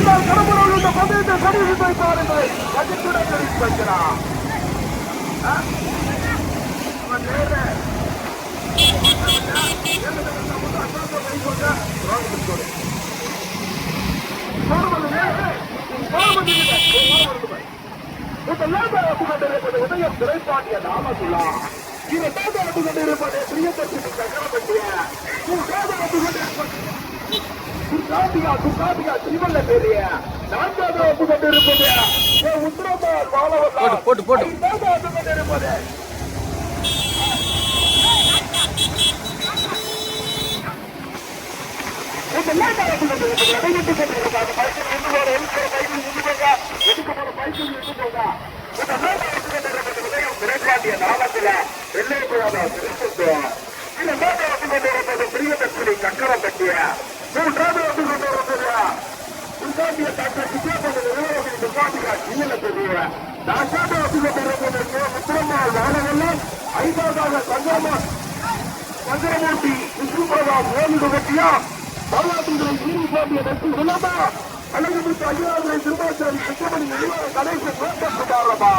முடிந்தால் கடம்பூரில் உள்ள பந்தயத்தை கடைசி பாருங்கள் கண்டிப்புடன் தெரிவித்து வைக்கிறார் ஆ? அவன் நேரே. உதயம் திரைப்பாட்டிய நாமசுல்லா இதை தேர்தல் கொண்டிருப்பது பிரியதர்ஷினி சக்கரவர்த்திய தேர்தல் கொண்டிருப்பது துர்காபிகா துர்காபிகா திருவள்ள பெரிய நான்காவது வந்து கொண்டிருப்பது. உத்தரபால் மாணவர் போட்டு, போட்டு. வந்து கொண்டிருப்பது. சக்கரம் கட்டிய மூன்றாவது வந்து கொண்டிருப்பது துர்காபிய டாக்டர் சுப்பிரமணிய துர்காபிகா கீழே பெரிய நான்காவது வந்து கொண்டிருப்பது முத்திரம்மாள் மாணவர்கள் ஐந்தாவதாக சங்கரமா சங்கரமூர்த்தி விஷ்ணுபிரபா ஓய்வு கட்டியா வரலாற்றுகளை ஈடுபாட்டிய நட்பு சொல்லாமா அழகுமிக்க ஐயாவதுரை திருமாச்சாரி சுத்தமணி நிறுவன கணேச கோட்டப்பட்டாரப்பா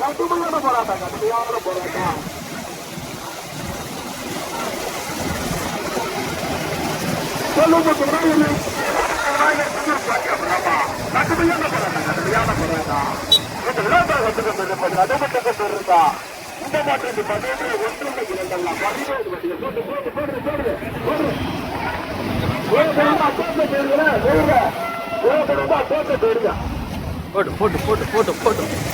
கடுமையான போராட்டம் கடுமையான போராட்டம் சொல்லுங்க துறையில் கடுமையான போராட்டம் கடுமையான போராட்டம் இந்த விழாக்காக வந்து கொண்டிருப்பது நடைபெற்று இருந்தா இந்த மாற்றம் பதினேழு ஒன்று இரண்டல்ல பதினேழு வண்டிகள் போட்டு போட்டு போட்டு போட்டு போட்டு போட்டு போட்டு போட்டு போட்டு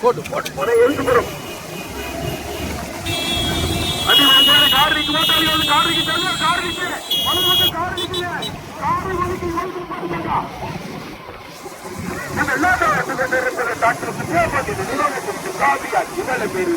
போட்டு போட்டு. போட்டு அது வந்து காரிக்கு ஓட்டாளி வந்து காரிக்கு தள்ள காரிக்கு மனு வந்து காரிக்கு காரி வலிக்கு வந்து பாருங்க நம்ம எல்லாரும் டாக்டர் சுப்பிரமணிய நிறுவனத்திற்கு காவியா இவள பேரு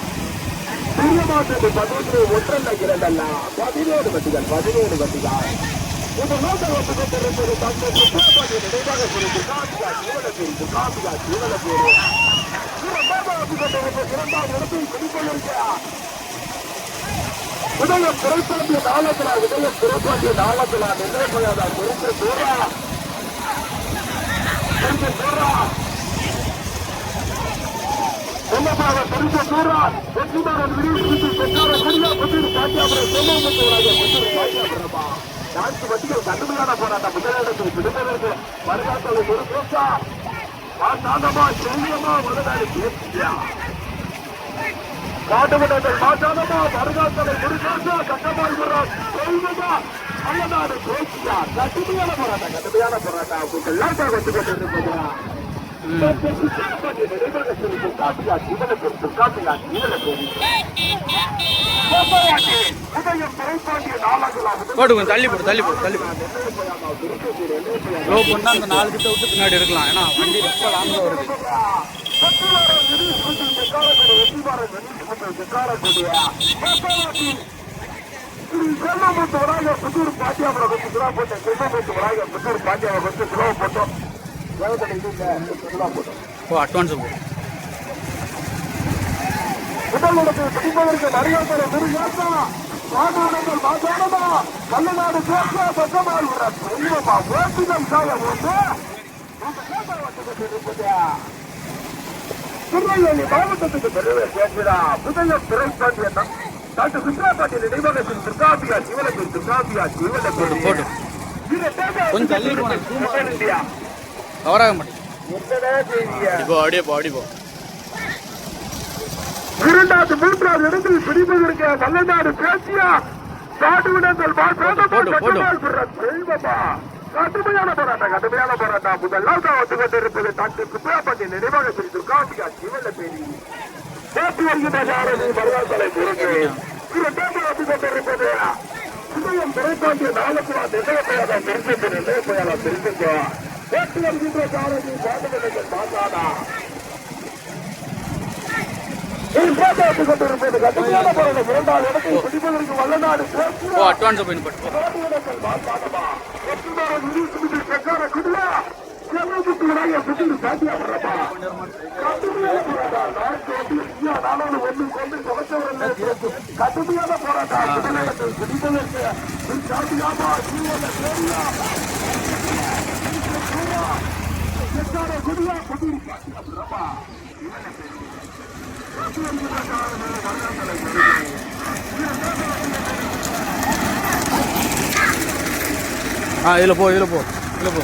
ஐந்தாவது பதினொன்று ஒன்றல்ல இரண்டல்ல. பதினேழு வட்டிகள் பதினேழு வட்டிகள். இந்த நோக்கம் வந்து கொண்டிருப்பது தங்கள் சுற்றுலாப்பாட்டிய நினைவாக குறித்து காப்பியா ஜீவன குறித்து காப்பியா ஜீவன பேரு இரண்டாம் இடத்தில் நாளத்திலா நாளத்திலா குறித்து தூரா தூரா சொன்னதாக குறித்து தூரா வெற்றிமாறன் விரிவுக்கு சென்றார? குறியா புதிர் பாண்டியாபுரம் சோமமுத்தூராக புதிர் பாண்டியாபுரமா? நான்கு வண்டிகள் கடுமையான போராட்டம் முதலிடத்தில் பிடிப்பதற்கு வருகாத்தலை ஒரு பேசா சாந்தமா செல்லியமா முதலாளி பேசியா காட்டுமட்டங்கள் மாற்றாதமா வருகாத்தலை முருகேசா கட்டமாறுகிறார் சொல்வதா அல்லதாடு பேசியா கடுமையான போராட்டம் கடுமையான போராட்டம். உங்களுக்கு எல்லாம் வந்து கொண்டிருப்பதா போட்டு கொஞ்சம் தள்ளி போடு தள்ளி போடு தள்ளி போடு. லோ பண்ணால் அந்த நாலு கிட்ட விட்டு பின்னாடி இருக்கலாம். ஏன்னா வண்டி ரொம்ப லாங்கில் வருது. புத்தூர் பாட்டியாபுரம் கொஞ்சம் சுறா போட்டேன். செல்வமுத்து வராக புத்தூர் பாட்டியாபுரம் கொஞ்சம் போட்டோம். ஓ அட்வான்ஸ் போடு. உடலுக்கு பிடிப்பதற்கு மரியாதை முருகேசா மாநாடுகள் மாசானமா கல்லநாடு கேட்கா பக்கமால் விட தெய்வமா வேட்டினம் சாய ஒன்று திருநெல்வேலி மாவட்டத்துக்கு பெருமை கேட்கிறா புதைய திரைப்பாண்டிய டாக்டர் சுத்ராபாண்டிய நினைவகத்தின் துர்காபியா சிவலத்தில் துர்காபியா போட்டு சிவலத்தில் போட்டு கொஞ்சம் தள்ளி போனேன் கவராக மாட்டேன் இப்போ அப்படியே போ அப்படியே போ. இரண்டாவது மூன்றாவது இடத்தில் பிடிப்பதற்கு பேசியா காட்டுவிடங்கள் கடுமையான போராட்டம் கடுமையான போராட்டம். முதலாவது வந்து கொண்டிருப்பது டாக்டர் சுப்ராபதி நினைவாக பிரித்து காமிகா சிவல பேரி பேசி வருகின்ற சாரதி மருதாசலை முருகே இரண்டாவது வந்து கொண்டிருப்பது சுதயம் பிறப்பாண்டிய பேசி வருகின்ற சாரதி பாதுகாப்பு மாதாடா இரண்டாவது கொண்டிருப்பது கடுமையான போராட்டம். இரண்டாவது இடத்தை பிடிப்பதற்கு வல்லநாடு அட்வான்ஸ் கடுமையான போராட்டம். முதலிடத்தில் பிடிப்பதற்கு சாத்தியாமா ஆ இதில் போ இதில் போ இதில் போ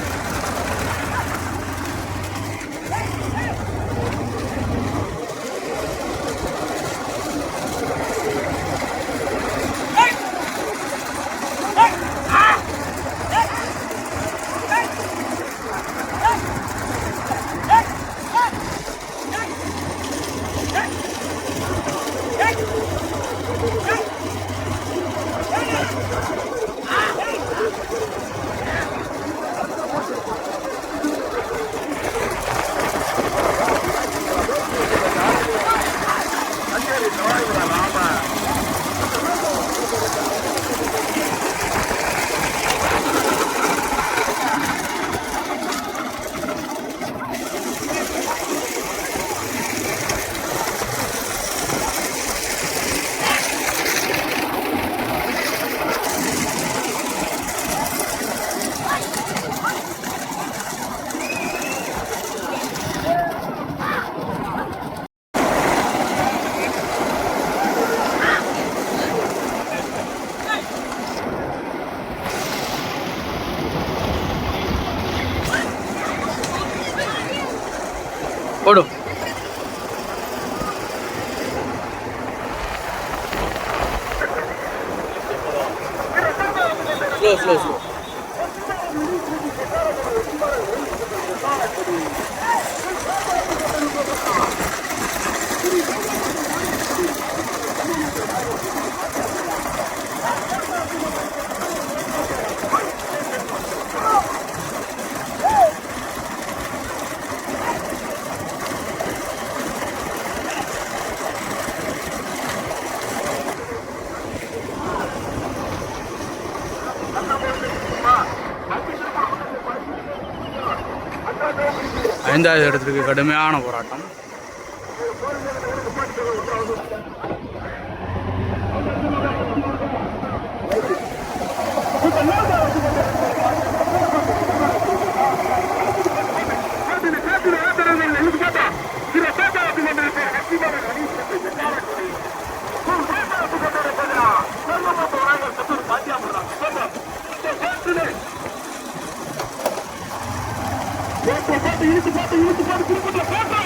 போடு ஸ்லோ ஸ்லோ ஸ்லோ ஐந்தாவது இடத்துக்கு கடுமையான போராட்டம் இழுத்து போட்டு இழுத்து போட்டு திருப்பத்துல போட்டா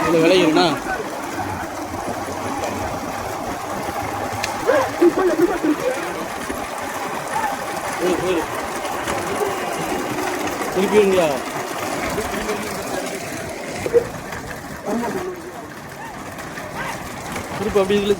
இதில் விளையுண்ணா திருப்பிங்களா திருப்பி அப்படி இதில் இதில் சுற்றுனா வருஷ கட்டிக்கோ இங்கே ஓட்டாளிகள் உள்ள போய் எப்படி வேணாம்? வருஷ கட்டிக்கோ வருஷ கட்டிக்கோ அழிக்கிற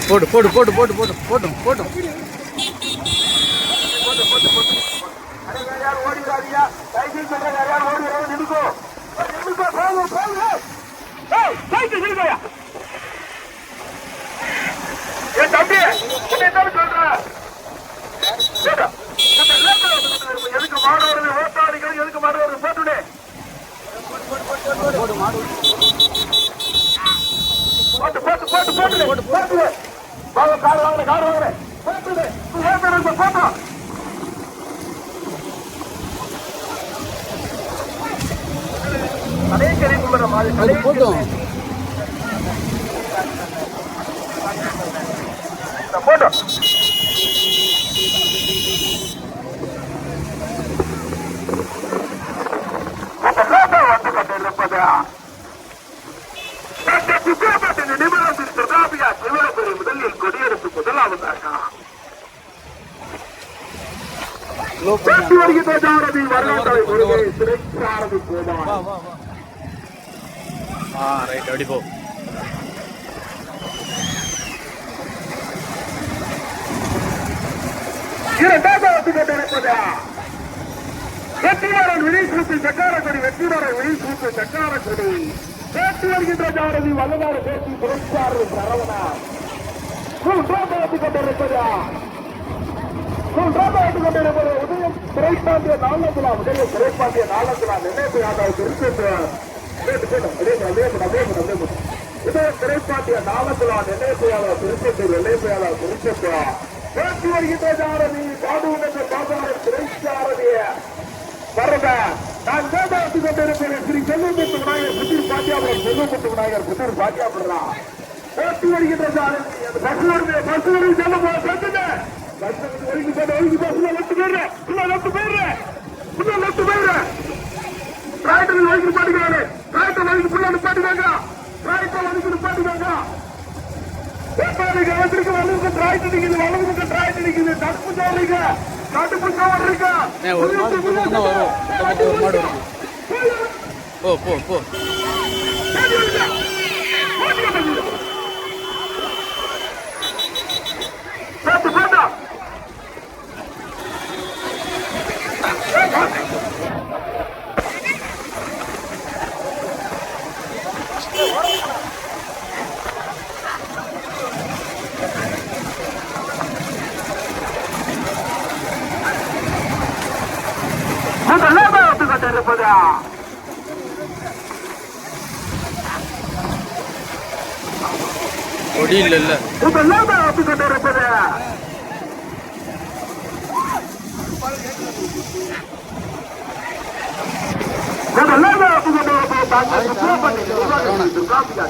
நின்னுக்கோ, போங்க, போங்க. ஏய், சைக்கிள் நின்னுக்கோயா. ஏய், தம்பி, சொல்றேன்? எதுக்கு மாடு வருது ஓட்டாளிகள் எதுக்கு மாடு வருது போட்டுடு போடு மாடு போட்டுடு, போட்டு, போட்டுடு. வாங்க, கார் வாங்குறேன், கார். போட்டுடு, இப்ப போட்டு. கடைசி வரைக்கும் வர மாதிரி, அது கடைசி போட்டோம். போட்டு. முதலாக வந்து கொண்டிருப்பது முதலாவதாக. லோ பேசி வருகின்ற ஜாரதி வரலாற்றை ஒருவரை சிறைச்சாரதி வா ஆ ரைட் அப்படி போ வெற்றியாளர் விழிசூத்து சக்காரக்குடி வெற்றியாளர் விழிசூத்து சக்காரக்குடி. பேசி வருகின்ற ஜாரதி வல்லதார பேசி சிறைச்சாரதி சரவணா. மூன்றாவது வந்து கொண்டிருப்பது மூன்றாவது வந்து கொண்டிருப்பது உதயம் சிறைப்பாண்டிய நாளங்குலா உதயம் சிறைப்பாண்டிய நாளங்குலா நினைவு யாதவ் திருப்பி உதயம் சிறைப்பாண்டிய நாளங்குலா நினைவு யாதவ் திருப்பி நினைவு யாதவ் திருப்பி பேசி வருகின்ற ஜாரதி பாடுவதற்கு பாதாள சிறைச்சாரதிய வரத நான் வேதாத்து கொண்டிருக்கிறேன் ஸ்ரீ செல்வமுத்து விநாயகர் புத்தூர் பாட்டியாபுரம் செல்வமுத்து விநாயகர் புத்தூர் பாட்டியாபுரா போட்டி வருகின்ற போ செல்லுங்க பஸ் ஒழுங்கி போட ஒழுங்கி பஸ்ல லெஃப்ட் போயிடுற உள்ள லெஃப்ட் போயிடுற உள்ள லெஃப்ட் போயிடுற ரைட்டில் ஒழுங்கி பாட்டுக்காரு ரைட்டில் ஒழுங்கி புள்ள நிப்பாட்டுக்காங்க ரைட்டில் ஒழுங்கி நிப்பாட்டுக்காங்க வேட்பாளருக்கு வந்திருக்கு வலதுக்கு டிராய்ட் அடிக்குது வலதுக்கு டிராய்ட் அடிக்குது தடுப்பு சாலைங்க தடுப்பு சாவல் இருக்கா ஏன் ஒரு மாடு இந்த பக்கம் தான் வரும் இந்த பக்கம் ஒரு மாடு வரும் போ போ போ போட்டு போட்டா முதலாக வந்து கொண்டிருப்பதா கொடி இல்ல இல்ல முதலாக வந்து கொண்டிருப்பது முதலாக வந்து கொண்டிருப்பது டாக்டர் சுப்பிரமணியன் நிர்வாகி துர்காம்பிகா சிவன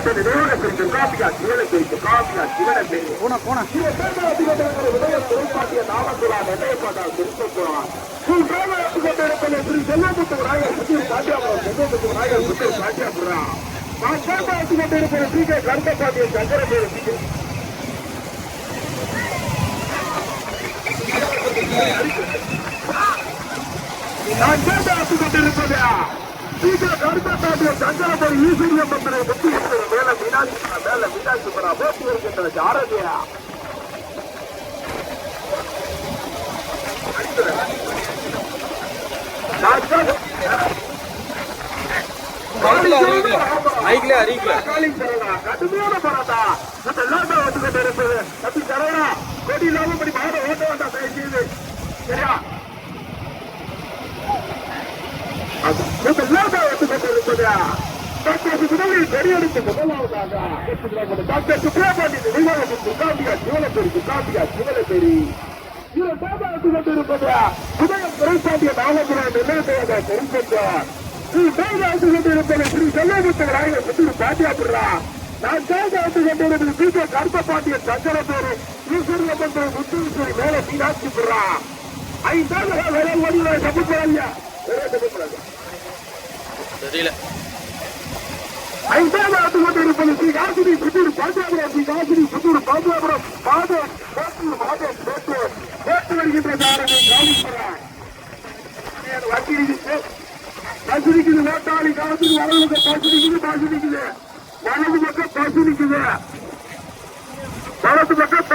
விழுது. சிவன பெரிய கொடி இல்லண்ணா இரண்டாக வந்து கொண்டிருப்பது தம்பி செடி தாமடி வாழ ம் முதலாக வந்து கொண்டிருப்பது டாக்டர் சுப்பிரமணியன் நிர்வாகி துர்காம்பிகா சிவன பெரிய காம்பிகா சிவன பெரிய போனா போனா நான் கேட்டு கொண்டிருப்பது கருத்தாட்டிய சங்கரபுரி ஈஸ்வரிய மந்திரை முத்தி மேல மீனாட்சி மேல மீனாட்சி போட்டி வருகின்ற ஆரோக்கியா மைக்ல அறிக்கல கடுமையான போராட்டா. இந்த லாட்டா வந்து கொண்டு இருப்பது தம்பி சரவணா கொடி இல்லாம இப்படி மாட ஓட்ட வேண்டாம் சரியா? இந்த லாட்டா வந்து கொண்டு இருப்பது டாக்டர் சுப்பிரமணிய பெரியெடுத்து முதலாவதாக டாக்டர் சுப்பிரமணிய நிர்வாகத்தின் துர்காம்பிகா சிவனப்பேரி துர்காம்பிகா சிவனப்பேரி. இரண்டாவது வந்து கொண்டிருப்பது உதயம் துறைசாண்டிய நாகபுரம் நிலையத்தையாக தெரிவித்தார் மூன்றாவது கொண்டிருப்பது ஸ்ரீ செல்லமுத்து விநாயகர் புத்தூர் நான் சேர்ந்து கொண்டிருப்பது பி கே கருப்பபாண்டியன் சங்கரபேரு ஈஸ்வரியம்மன் முத்தூர் மேல மீனாட்சிபுரா ஐந்தாவது வேலை ஓடிவர சமுத்திரம் தெரியல. ஐந்தாவது கொண்டிருப்பது ஸ்ரீ காசினி புத்தூர் பாட்டியாபுரம் ஸ்ரீ காசினி புத்தூர் பாட்டியாபுரம் மாதே பேட்டு மாதே வருகின்ற வக்கீலுக்கு நிக்குது வேட்டாளி காலத்துக்கு வலது பக்கம் பசு நிக்குது பசு நிக்குது வலது பக்கம் பசு நிக்குது. வலது பக்கம்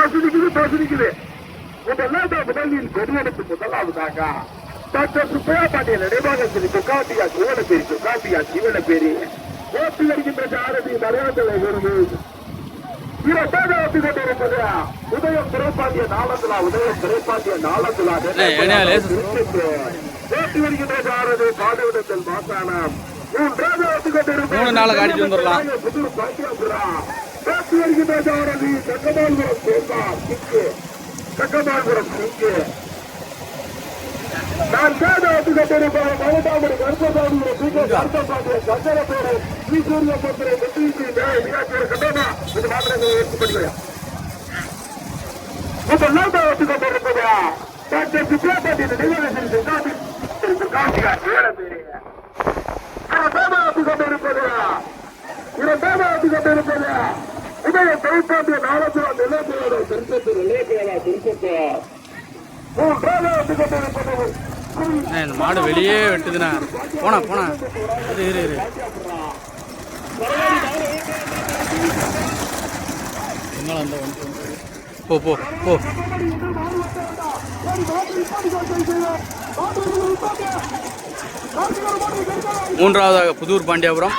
முதலில் முதலாவதாக டாக்டர் சுப்பையா பாண்டியன் நினைவாக திரு துக்காட்டியா சிவனப்பேரி துக்காட்டியா சிவனப்பேரி ஓட்டி வருகின்ற சாரதி மலையாளத்தில் வருது இரண்டாவது ஓட்டி கொண்டிருப்பது உதயம் துறைப்பாண்டிய நாளந்துலா உதயம் துறைப்பாண்டிய நாளந்துலா அண்ணே, என்னையா லேசு? ஓட்டி வருகின்ற சாரதி பாடுவிடத்தில் மாசானம் மூன்றாவது ஓட்டி கொண்டிருப்பது மூணு நாளை காட்டிட்டு வந்துடலாம். புது பாண்டியாபுரா ஓட்டி வருகின்ற சாரதி சங்கமாபுரம் சேர்ந்தா சிக்கு சங்கமாபுரம் சிக்கு நான் சேத ஒத்துக்கொண்டிருப்பேன் மமதாபுரி கருப்பசாமி பிகே கருப்பசாமி சங்கரப்பேரு ஸ்ரீ சூரிய பத்திரை வெற்றி மீனாட்சியர் கட்டணா இது மாத்திரங்களை ஏற்றுக்கொள்கிறேன் இப்ப நாட்டை ஒத்துக்கொண்டிருப்பது டாக்டர் சுப்ரபாண்டி நினைவகத்தில் காந்தியா ஒத்துக்கொண்டிருப்பது இரண்டாவது ஒத்துக்கொண்டிருப்பது உதய தொழிற்சாண்டிய நாளத்துல நிலைமையோட திருப்பத்தூர் நிலைமையோட திருப்பத்தூர் மூன்றாவது ஒத்துக்கொண்டிருப்பது அண்ணே, இந்த மாடு வெளியே வெட்டுதுண்ணா போனா போனா. இரு இரு இரு. போ போ போ. மூன்றாவதாக புதூர் பாண்டியாபுரம்.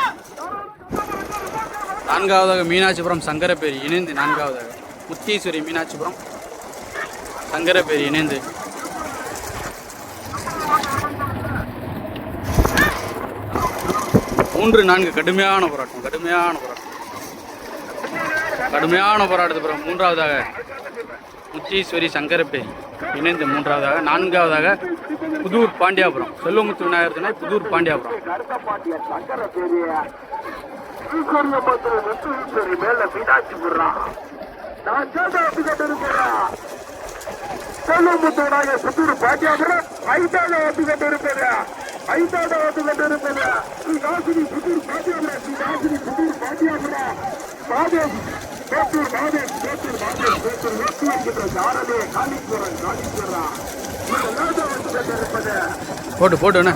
நான்காவதாக மீனாட்சிபுரம் சங்கரப்பேரி இணைந்து நான்காவதாக முத்தீஸ்வரி மீனாட்சிபுரம். சங்கரப்பேரி இணைந்து. மூன்று நான்கு கடுமையான போராட்டம் கடுமையான போராட்டம். கடுமையான போராட்டத்துக்கு பிறகு மூன்றாவதாக முத்தீஸ்வரி சங்கரப்பேரி இணைந்து மூன்றாவதாக நான்காவதாக புதூர் பாண்டியாபுரம் செல்வமுத்து விநாயகர் துணை புதூர் பாண்டியாபுரம். மேல மீனாட்சி ஒத்துக்கொண்டிருக்கிறேன் செல்வமுத்தோடாக புத்தூர் பாட்டியாபுரம் ஐந்தாவது ஒத்துக்கொண்டிருப்பது ஐந்தாவது ஒத்துக்கொண்டிருப்பது ஸ்ரீ காசினி புத்தூர் பாட்டியாபுரம் ஸ்ரீ காசினி புத்தூர் மாதேஷ் பேத்தூர் மாதேஷ் பேத்தூர் வேட்டி என்கின்ற காளீஸ்வரன் இதெல்லாம் ஒத்துக்கொண்டிருப்பது போட்டு போட்டு என்ன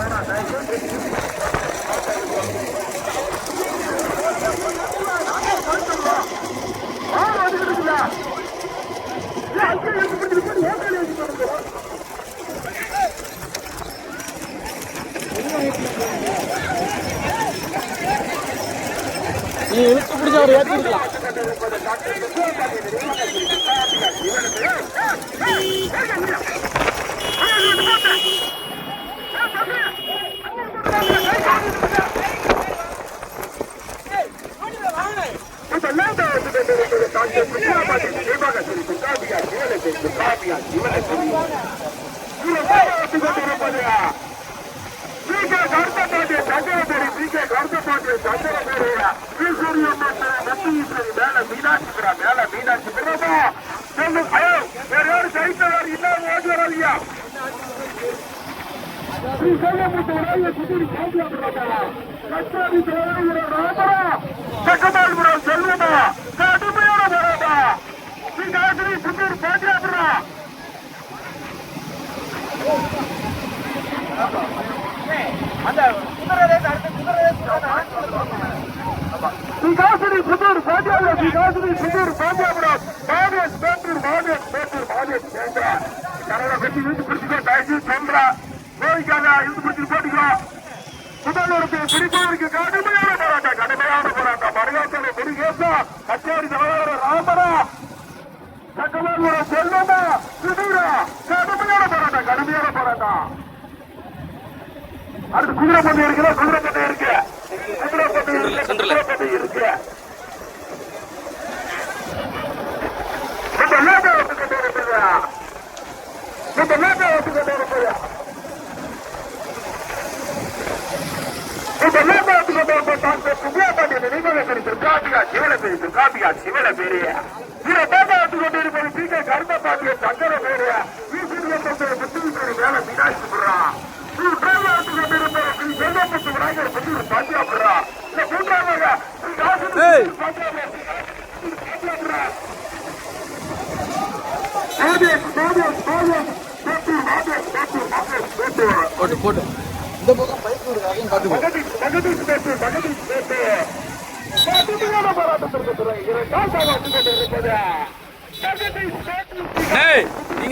நீ இழுத்து பிடிச்ச ஒரு ஏற்றிருக்கலாம் மீனாட்சி ஸ்ரீ சைலமுத்தவராய குதிரி பாண்டியாபுரமா கச்சாதி தேவையுற ராமரா சக்கமால்புரம் செல்வமா? கடுமையான போராட்டா ஸ்ரீ காசிரி புத்தூர் பாண்டியாபுரா ஸ்ரீ காசிரி புத்தூர் பாண்டியாபுரம் ஸ்ரீ காசிரி பாண்டியாபுரம். மாதேஷ் பேட்டூர் மாதேஷ் பேட்டூர் மாதேஷ் சேந்திரா கரட கட்டி இழுத்து பிடிச்சிக்கோ தயச்சு சேந்திரா கோவிக்காத இழுத்து பிடிச்சிட்டு போட்டுக்கோ. முதல்வருக்கு பிடிப்பவருக்கு கடுமையான போராட்டம் கடுமையான போராட்டம். மரியாதை முருகேசா கச்சேரி தலைவர் ராமரா. சக்கமாபுரம் செல்வமா சுதீரா கடுமையான போராட்டம் கடுமையான போராட்டம். அடுத்து குதிரை பந்தயம் இருக்குல்ல குதிரை பந்தயம் இருக்கு. குதிரை பந்தயம் இருக்கு. குதிரை பந்தயம் இருக்கு. இந்த லேட்டை ஒத்துக்கிட்டு இருப்பதா இந்த லேட்டை ஒத்துக்கிட்டு இருப்பதா இந்த லேட்டை ஒத்துக்கிட்டு இருப்ப டாக்டர் சுப்ரபாண்டிய நினைவகத்தில் திருக்காப்பியா சிவன பேரு திருக்காப்பியா சிவன பேரு. இந்த லேட்டை ஒத்துக்கிட்டு இருப்பது பி கே கருத்தப்பாண்டிய சங்கர பேரு. வீசிய முத்து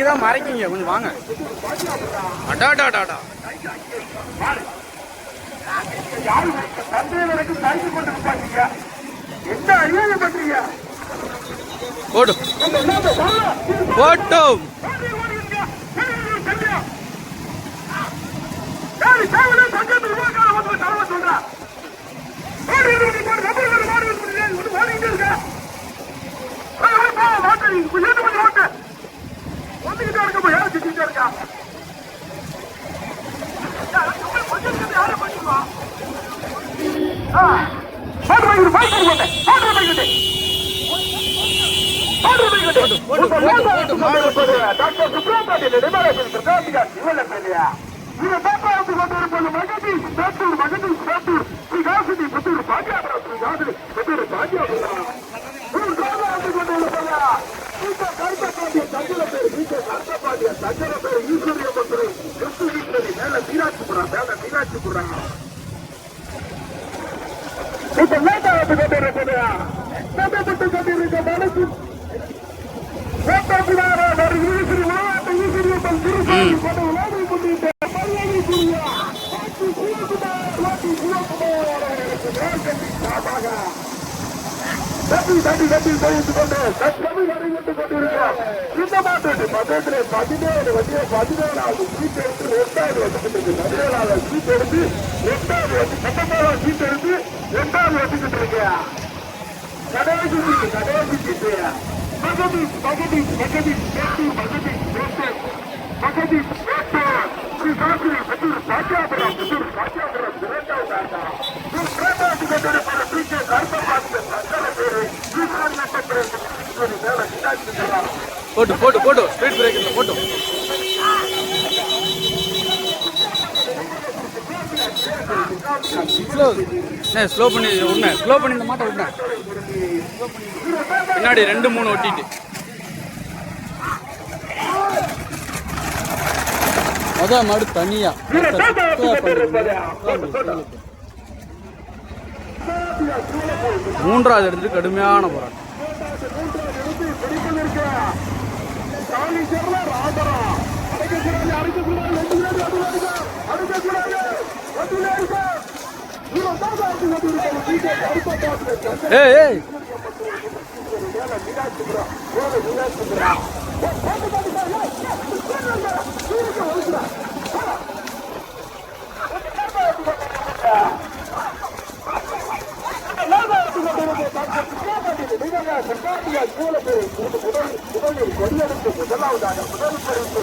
தான் மறைக்கிங்க கொஞ்சம் வாங்க அடாடாடாடா போடும் போட்டோம் கொஞ்சம் இருக்கா டாக்டர் சுப்ரமணியன் இல்லையா இது பேப்பாவுக்கு கொண்டு வரும்போது மகதி பேட்டூர் மகதி பேட்டூர் ஸ்ரீ காசினி புத்தூர் பாஜியாபுரம் ஸ்ரீ காசினி புத்தூர் பாஜியாபுரம் கொண்டு வரும்போது பாண்டிய தஞ்சல பேர் பிகே சரசபாண்டிய தஞ்சல பேர் ஈஸ்வரிய மந்திரி கிறிஸ்து ஈஸ்வரி மேல மீனாட்சி புறா மேல மீனாட்சி புறா இப்ப லேட்டா வந்து கொண்டிருக்கிறது சந்தப்பட்டு கொண்டிருக்க மனசு ஓட்டப்பிடாரா ஒரு தட்டி தட்டி தட்டி தெரிந்து கொண்டு நடைபெற்றுக் கொண்டிருக்கிறோம் இந்த மாற்றத்தை மதத்திலே பதினேழு வண்டியை பதினேழாவது சீட் எடுத்து எட்டாவது வச்சுக்கிட்டு பதினேழாவது சீட் எடுத்து எட்டாவது வச்சு பத்தொன்பதாவது சீட் எடுத்து எட்டாவது வச்சுக்கிட்டு இருக்கியா கடைசி சீட்டு கடைசி சீட்டு. பகதி மகதீஷ் மகதீஷ் பகதி பகதி மகதீஷ் போட்டு போட்டு போட்டு. ஸ்பீட் பிரேக்கர்ல போட்டு. ஸ்லோ ஸ்லோ பண்ணி விடுன ஸ்லோ பண்ணி இந்த மாட்டை விடுன பின்னாடி ரெண்டு மூணு ஒட்டிட்டு. மொத மாடு தனியா. ஏய் ஏய் ಸರ್ಕಾರಿಯ ಮೂಲಕ ಉದವಿ ಉದವಿ ಕೊಡಿಯಲಿದ್ದು ಮೊದಲಾವುದಾಗ ಮೊದಲು ಕೊಡಿದ್ದು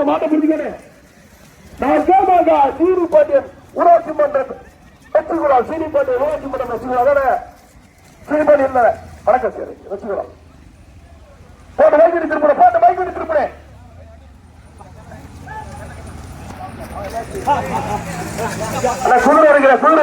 இந்த மாட்டை புரிஞ்சுக்கிறேன் நான் கேமாண்டா சீனிப்பாட்டியன் ஊராட்சி மன்ற வச்சுக்கலாம் சீனிப்பாட்டியன் ஊராட்சி மன்றம் வச்சுக்கலாம் தானே சீனிப்பாட்டி இல்லை வணக்கம் சார் வச்சுக்கலாம் போட்டு பைக் எடுத்துருப்பேன் போட்டு பைக் எடுத்துருப்பேன் குளிர் வருகிற குளிர்